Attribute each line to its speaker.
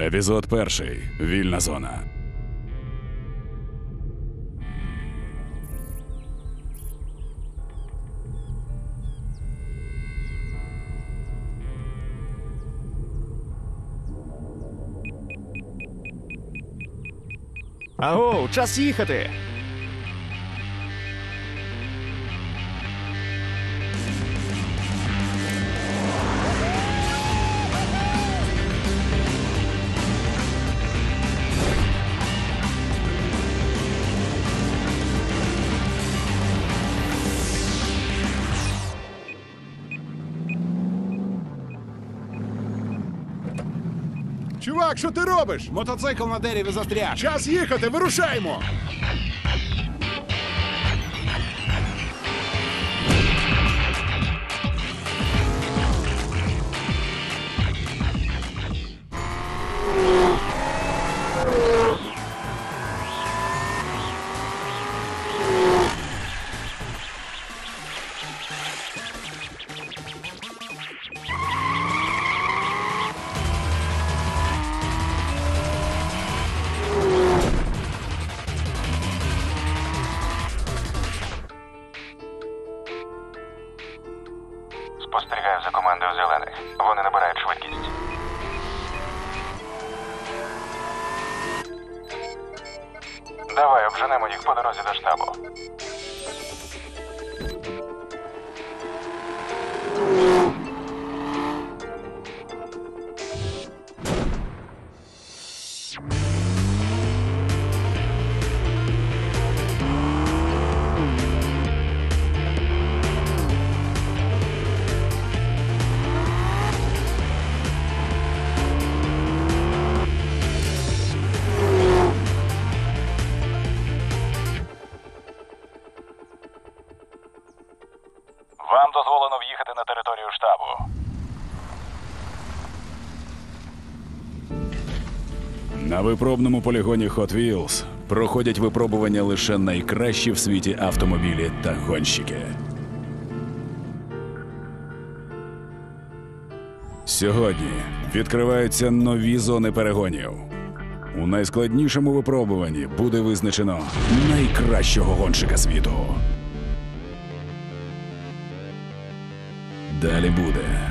Speaker 1: Епізод перший. Вільна зона.
Speaker 2: Аго, час їхати.
Speaker 3: Чувак, що ти робиш?
Speaker 4: Мотоцикл на дереві застряг.
Speaker 3: Час їхати, вирушаймо!
Speaker 5: Спостерігаю за командою зелених. Вони набирають швидкість. Давай обженемо їх по дорозі до штабу. Вам дозволено в'їхати на територію штабу.
Speaker 1: На випробному полігоні Hot Wheels проходять випробування лише найкращі в світі автомобілі та гонщики. Сьогодні відкриваються нові зони перегонів. У найскладнішому випробуванні буде визначено найкращого гонщика світу. Далі буде